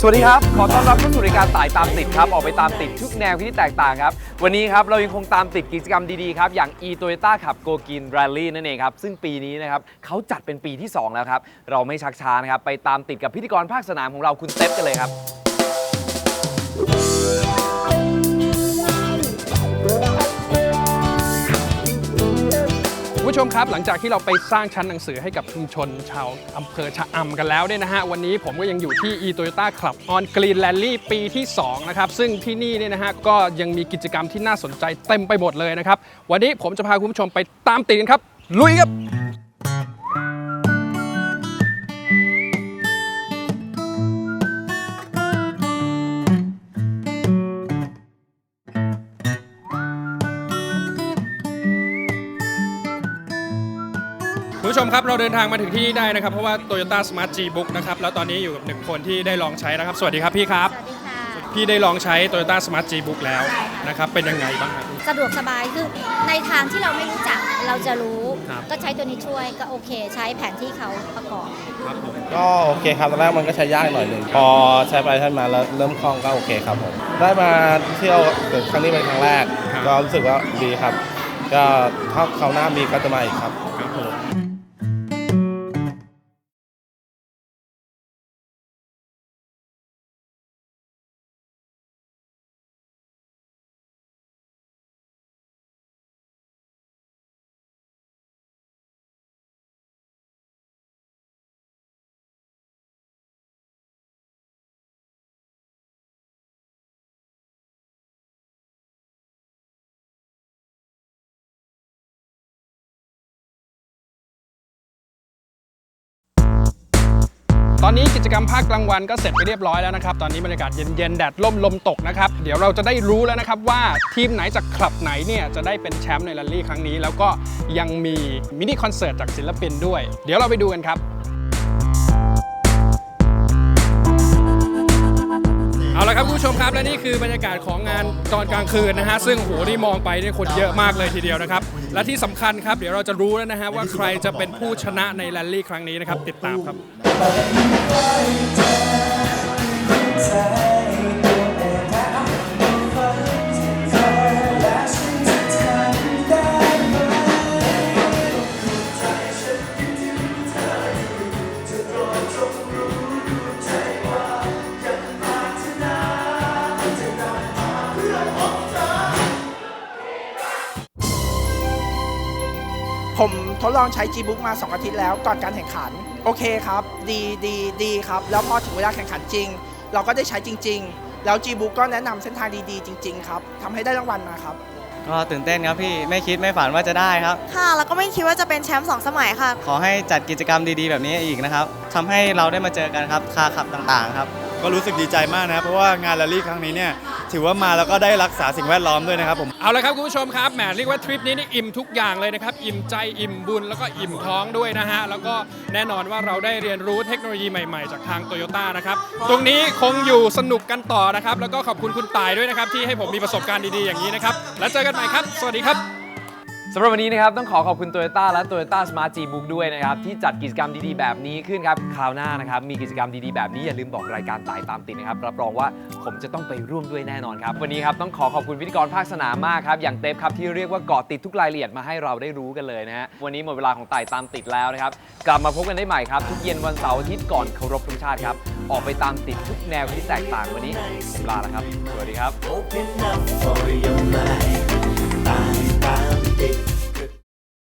สวัสดีครับ ขอต้อนรับเข้าสู่รายการสายตามติดครับ ออกไปตามติดทุกแนวคิดที่แตกต่างครับ วันนี้ครับ เรายังคงตามติดกิจกรรมดีๆครับ อย่าง e Toyota ขับ Go Green Rally นั่นเองครับ ซึ่งปีนี้นะครับเขาจัดเป็นปีที่ 2 แล้วครับ เราไม่ชักช้านะครับ ไปตามติดกับพิธีกรภาคสนามของเราคุณเต็ปกันเลยครับ ผู้ชมครับ หลังจากที่เราไปสร้างชั้นหนังสือให้กับชุมชนชาวอำเภอชะอำกันแล้วเนี่ยนะฮะ วันนี้ผมก็ยังอยู่ที่ e Toyota Club on Green Rally ปีที่ 2 นะครับ ซึ่งที่นี่เนี่ยนะฮะ ก็ยังมีกิจกรรมที่น่าสนใจเต็มไปหมดเลยนะครับ วันนี้ผมจะพาคุณผู้ชมไปตามติดกันครับ ลุยครับ ผู้ชมครับ เราเดินทางมาถึงที่นี่ได้นะครับ เพราะว่า Toyota Smart G Book นะครับ แล้วตอนนี้อยู่กับหนึ่งคนที่ได้ลองใช้นะครับ สวัสดีครับพี่ครับ สวัสดีค่ะ พี่ได้ลองใช้ Toyota Smart G Book แล้วนะครับ เป็นยังไงบ้างครับ สะดวกสบายคือในทางที่เราไม่รู้จักเราจะรู้ ครับ ก็ใช้ตัวนี้ช่วยก็โอเค ใช้แผนที่เขาประกอบ ครับผมก็โอเคครับตอนแรกมันก็ใช้ยากหน่อยหนึ่งพอใช้ไปใช้มาแล้วเริ่มคล่องก็โอเคครับผมได้มาเที่ยวครั้งนี้เป็นครั้งแรก ก็รู้สึกว่าดีครับ ก็ถ้าคราวหน้ามีก็จะมาอีกครับ ตอนนี้กิจกรรมภาคกลางวันก็เสร็จไปเรียบร้อยแล้วนะครับ ตอนนี้บรรยากาศเย็นๆ แดดล่มลมตกนะครับ เดี๋ยวเราจะได้รู้แล้วนะครับว่าทีมไหนจากคลับไหนเนี่ยจะได้เป็นแชมป์ในแรลลี่ครั้งนี้ แล้วก็ยังมีมินิคอนเสิร์ตจากศิลปินด้วย เดี๋ยวเราไปดูกันครับเอาละครับผู้ชมครับและนี่คือบรรยากาศของงานตอนกลางคืนนะฮะซึ่งโหนี่มองไปนี่คนเยอะมากเลยทีเดียวนะครับ และที่สำคัญครับเดี๋ยวเราจะรู้แล้วนะฮะว่าใครจะเป็นผู้ชนะในแรลลี่ครั้งนี้นะครับติดตามครับ ไปใกล้เธอ ผมทดลองใช้ Gbook มา 2 อาทิตย์แล้วก่อนการแข่งขัน โอเคครับ ดีดีดีครับ แล้วพอถึงเวลาแข่งขันจริง เราก็ได้ใช้จริง ๆ แล้ว Gbook ก็แนะนำเส้นทางดีๆ จริง ๆ ครับทำให้ได้รางวัลมาครับ ก็ตื่นเต้นครับพี่ไม่คิดไม่ฝันว่าจะได้ครับ ค่ะ แล้วก็ไม่คิดว่าจะเป็นแชมป์สองสมัยค่ะ ขอให้จัดกิจกรรมดีๆ แบบนี้อีกนะครับทำให้เราได้มาเจอกันครับคาขับต่างๆครับ ก็รู้สึกดีใจมากนะครับ เพราะว่างานแรลลี่ครั้งนี้เนี่ยถือว่ามาแล้วก็ได้รักษาสิ่งแวดล้อมด้วยนะครับผมเอาละครับคุณผู้ชมครับแหมเรียกว่าทริปนี้นี่อิ่มทุกอย่างเลยนะครับอิ่มใจอิ่มบุญแล้วก็อิ่มท้องด้วยนะฮะแล้วก็แน่นอนว่าเราได้เรียนรู้เทคโนโลยีใหม่ๆ จากทางโตโยต้านะครับตรงนี้คงอยู่สนุกกันต่อนะครับ แล้วก็ขอบคุณคุณตายด้วยนะครับที่ให้ผมมีประสบการณ์ดีๆอย่างนี้นะครับแล้วเจอกันใหม่ครับ สวัสดีครับำหรับวันนี้นะครับ ต้องขอขอบคุณ Toyota และ Toyota Smart G Book ด้วยนะครับ ที่จัดกิจกรรมดีๆ แบบนี้ขึ้นครับ คราวหน้านะครับ มีกิจกรรมดีๆ แบบนี้อย่าลืมบอกรายการตายตามติดนะครับ รับรองว่าผมจะต้องไปร่วมด้วยแน่นอนครับ วันนี้ครับต้องขอขอบคุณพิธีกรภาคสนามมากครับ อย่างเต็บครับที่เรียกว่าเกาะติดทุกรายละเอียดมาให้เราได้รู้กันเลยนะฮะ วันนี้หมดเวลาของตายตามติดแล้วนะครับ กลับมาพบกันได้ใหม่ครับทุกเย็นวันเสาร์อาทิตย์ก่อนเคารพธงชาติครับ ออกไปตามติดทุกแนวที่แตกต่างวันนี้ผมลาแล้วครับ สวัสดีครับ Open up for your mind Baby.